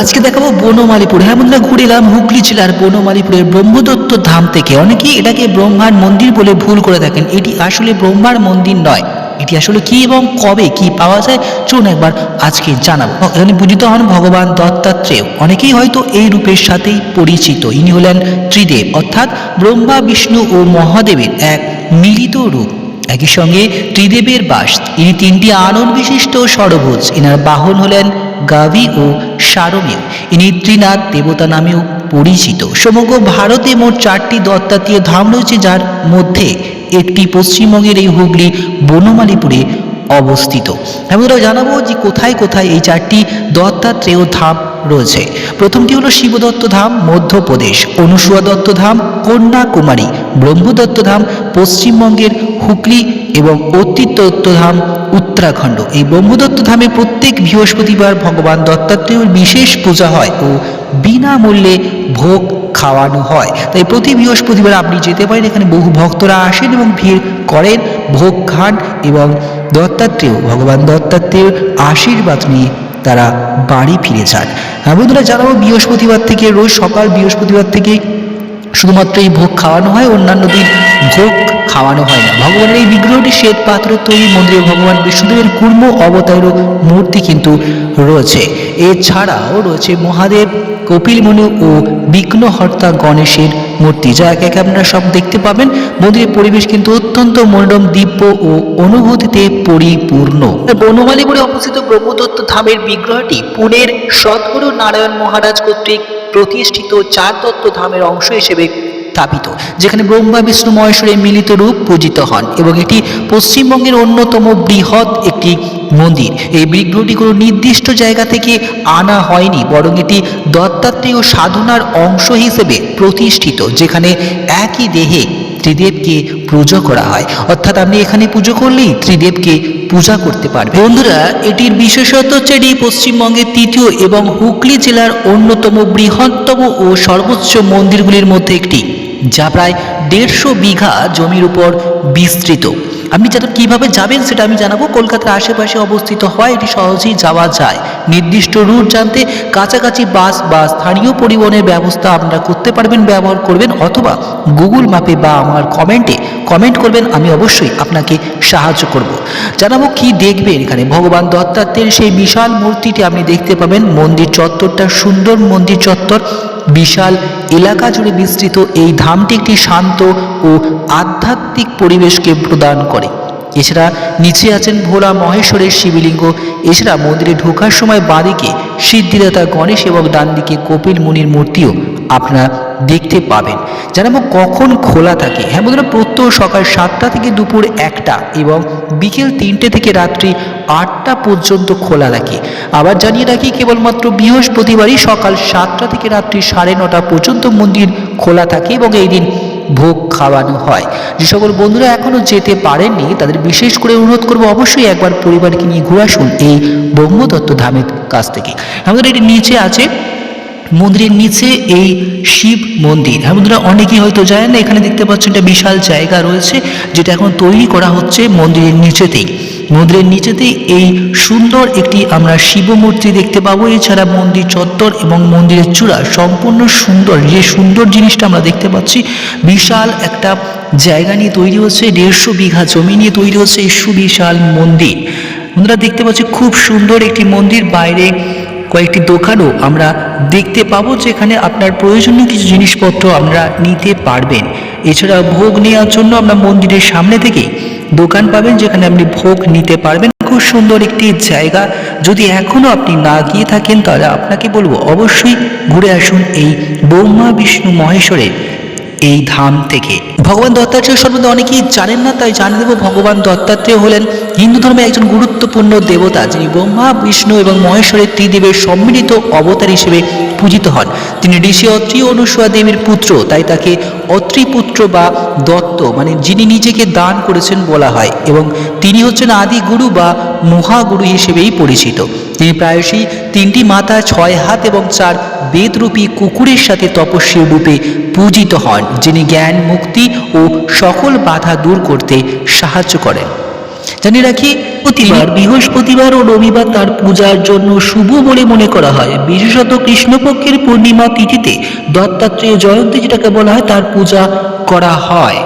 আজকে দেখাবো বনমালীপুর। হ্যাঁ বন্ধুরা, ঘুরে এলাম হুগলি জেলার বনমালীপুরের ব্রহ্মদত্ত ধাম থেকে। অনেকেই এটাকে ব্রহ্মার মন্দির বলে ভুল করে থাকেন। এটি আসলে ব্রহ্মার মন্দির নয়। এটি আসলে কি এবং কবে, কি পাওয়া যায়, চলুন একবার আজকে জানাব। এখানে পূজিত হন ভগবান দত্তাত্রেয়। অনেকেই হয়তো এই রূপের সাথেই পরিচিত। ইনি হলেন ত্রিদেব, অর্থাৎ ব্রহ্মা, বিষ্ণু ও মহাদেবের এক মিলিত রূপ। একই সঙ্গে ত্রিদেবের বাস। ইনি তিনটি আনন বিশিষ্ট ষড়ভুজ। এনার বাহন হলেন গাভী ও সারমেয় ইনি ত্রিনাথ দেবতা নামেও পরিচিত। সমগ্র ভারতে মোট চারটি দত্তাত্রীয় ধাম রয়েছে, যার মধ্যে একটি পশ্চিমবঙ্গের এই হুগলি বনমালীপুরে অবস্থিত। আমরা জানাব যে কোথায় কোথায় এই চারটি দত্তাত্রেয় ধাম রয়েছে। প্রথমটি হলো শিবদত্ত ধাম, মধ্যপ্রদেশ। অনুসুয়া দত্ত ধাম, কন্যাকুমারী। ব্রহ্মদত্ত ধাম, পশ্চিমবঙ্গের হুগলি এবং অতীত দত্ত ধাম উত্তরাখণ্ড। এই ব্রহ্মদত্ত ধামে প্রত্যেক বৃহস্পতিবার ভগবান দত্তাত্রেয়ের বিশেষ পূজা হয় ও বিনামূল্যে ভোগ খাওয়ানো হয়। তাই প্রতি বৃহস্পতিবার আপনি যেতে পারেন, এখানে বহু ভক্তরা আসেন এবং ভিড় করেন, ভোগ খান এবং দত্তাত্রেয়, ভগবান দত্তাত্রেয়ের আশীর্বাদ নিয়ে তারা বাড়ি ফিরে যান। হ্যাঁ বন্ধুরা, জানাব বৃহস্পতিবার থেকে, রোজ সকাল বৃহস্পতিবার থেকে শুধুমাত্র এই ভোগ খাওয়ানো হয় অন্যান্য দিন ভোগ খাওয়ানো হয় না। ভগবানের এই বিগ্রহটি শ্বেত পাত্র তৈরি মন্দিরে ভগবান বিষ্ণুদেবের কুর্ম অবতার মূর্তি কিন্তু রয়েছে। এছাড়াও রয়েছে মহাদেব কপিল কপিলমণি ও বিঘ্নহর্তা গণেশের মূর্তি, যা একে একে আপনারা সব দেখতে পাবেন। মন্দিরের পরিবেশ কিন্তু অত্যন্ত মনোরম, দিব্য ও অনুভূতিতে পরিপূর্ণ। বনমালীপুরে অবস্থিত ব্রহ্মদত্ত ধামের বিগ্রহটি পুনের সদ্গুরু নারায়ণ মহারাজ কর্তৃক প্রতিষ্ঠিত চার দত্ত ধামের অংশ হিসেবে স্থাপিত, যেখানে ব্রহ্মা, বিষ্ণু মহেশ্বরের মিলিত রূপ পূজিত হন এবং এটি পশ্চিমবঙ্গের অন্যতম বৃহৎ একটি মন্দির। এই বিগ্রহটি কোনো নির্দিষ্ট জায়গা থেকে আনা হয়নি, বরং এটি দত্তাত্রেয় সাধনার অংশ হিসেবে প্রতিষ্ঠিত, যেখানে একই দেহে ত্রিদেবকে পুজো করা হয়। অর্থাৎ আপনি এখানে পুজো করলেই ত্রিদেবকে পূজা করতে পারবে বন্ধুরা, এটির বিশেষত্ব হচ্ছে এটি পশ্চিমবঙ্গের তৃতীয় এবং হুগলি জেলার অন্যতম বৃহত্তম ও সর্বোচ্চ মন্দিরগুলির মধ্যে একটি। যা প্রায় দেড়শো বিঘা জমির উপর বিস্তৃত। আপনি যাতে কীভাবে যাবেন সেটা আমি জানাব। কলকাতার আশেপাশে অবস্থিত হয়, এটি সহজেই যাওয়া যায়। নির্দিষ্ট রুট জানতে কাছাকাছি বাস বা স্থানীয় পরিবহনের ব্যবস্থা আপনারা করতে পারবেন, ব্যবহার করবেন, অথবা গুগল ম্যাপে বা আমার কমেন্টে কমেন্ট করবেন, আমি অবশ্যই আপনাকে সাহায্য করব। জানাব কি দেখবেন এখানে। ভগবান দত্তাত্রের সেই বিশাল মূর্তিটি আপনি দেখতে পাবেন। মন্দির চত্বরটা সুন্দর মন্দির চত্বর। বিশাল এলাকা জুড়ে বিস্তৃত এই ধামটি একটি শান্ত ও আধ্যাত্মিক পরিবেশকে প্রদান করে। এছাড়া নিচে আছেন ভোলা মহেশ্বরের শিবলিঙ্গ। এছাড়া মন্দিরে ঢোকার সময় বাঁদিকে সিদ্ধিদাতা গণেশ এবং ডান দিকে কপিল মুনির মূর্তিও আপনারা দেখতে পাবেন। জানাব কখন খোলা থাকে হ্যাঁ বন্ধুরা, প্রত্যহ সকাল সাতটা থেকে দুপুর একটা এবং বিকেল তিনটে থেকে রাত্রি আটটা পর্যন্ত খোলা থাকে। আবার জানিয়ে রাখি, কেবলমাত্র বৃহস্পতিবারই সকাল সাতটা থেকে রাত্রি সাড়ে নটা পর্যন্ত মন্দির খোলা থাকে এবং এই দিন ভোগ খাওয়ানো হয়। যে সকল বন্ধুরা এখনও যেতে পারেননি, তাদের বিশেষ করে অনুরোধ করব অবশ্যই একবার পরিবারকে নিয়ে ঘুরে আসুন এই ব্রহ্মদত্ত ধামের কাছ থেকে। আমাদের এটি নিচে আছে, মন্দিরের নিচে এই শিব মন্দির। হ্যাঁ বন্ধুরা, অনেকেই হয়তো জানেন না, এখানে দেখতে পাচ্ছেন একটা বিশাল জায়গা রয়েছে, যেটা এখন তৈরি করা হচ্ছে মন্দিরের নিচেতেই। মন্দিরের নিচেতেই এই সুন্দর একটি আমরা শিব মূর্তি দেখতে পাবো। এছাড়া মন্দির চত্বর এবং মন্দিরের চূড়া সম্পূর্ণ সুন্দর। যে সুন্দর জিনিসটা আমরা দেখতে পাচ্ছি, বিশাল একটা জায়গা নিয়ে তৈরি হচ্ছে, দেড়শো বিঘা জমি নিয়ে তৈরি হচ্ছে এই সুবিশাল মন্দির। বন্ধুরা, দেখতে পাচ্ছি খুব সুন্দর একটি মন্দির। বাইরে কয়েকটি দোকানও আমরা দেখতে পাবো, যেখানে আপনার প্রয়োজনীয় কিছু জিনিসপত্র আমরা নিতে পারবেন। এছাড়া ভোগ নেওয়ার জন্য আমরা মন্দিরের সামনে থেকেই দোকান পাবেন যেখানে আপনি ভোগ নিতে পারবেন। খুব সুন্দর একটি জায়গা। যদি এখনও আপনি না গিয়ে থাকেন, তাহলে আপনাকে বলব অবশ্যই ঘুরে আসুন এই ব্রহ্মা, বিষ্ণু মহেশ্বরের এই ধাম থেকে। ভগবান দত্তাত্রেয় সম্বন্ধে অনেকেই জানেন না, তাই জানিয়ে দেবো, ভগবান দত্তাত্রেয় হলেন হিন্দু ধর্মের একজন গুরুত্বপূর্ণ দেবতা, যিনি ব্রহ্মা, বিষ্ণু এবং মহেশ্বরের ত্রিদেবের সম্মিলিত অবতার হিসেবে পূজিত হন। তিনি ঋষি অত্রি অনুসূয়া দেবীর পুত্র, তাই তাকে অত্রিপুত্র বা দত্ত মানে যিনি নিজেকে দান করেছেন বলা হয়, এবং তিনি হচ্ছেন আদি গুরু বা মহাগুরু হিসেবেই পরিচিত। তিনি প্রায়শই তিনটি মাথা, ছয় হাত এবং চার বেদরূপী কুকুরের সাথে তপস্বী রূপে পূজিত হন যিনি জ্ঞান মুক্তি ও সকল বাধা দূর করতে সাহায্য করেন। জানিয়ে রাখি প্রতিবার বৃহস্পতিবার ও রবিবার তার পূজার জন্য শুভ বলে মনে করা হয়। বিশেষত কৃষ্ণপক্ষের পূর্ণিমা তিথিতে দত্তাত্রেয় জয়ন্তী যেটাকে বলা হয় তার পূজা করা হয়।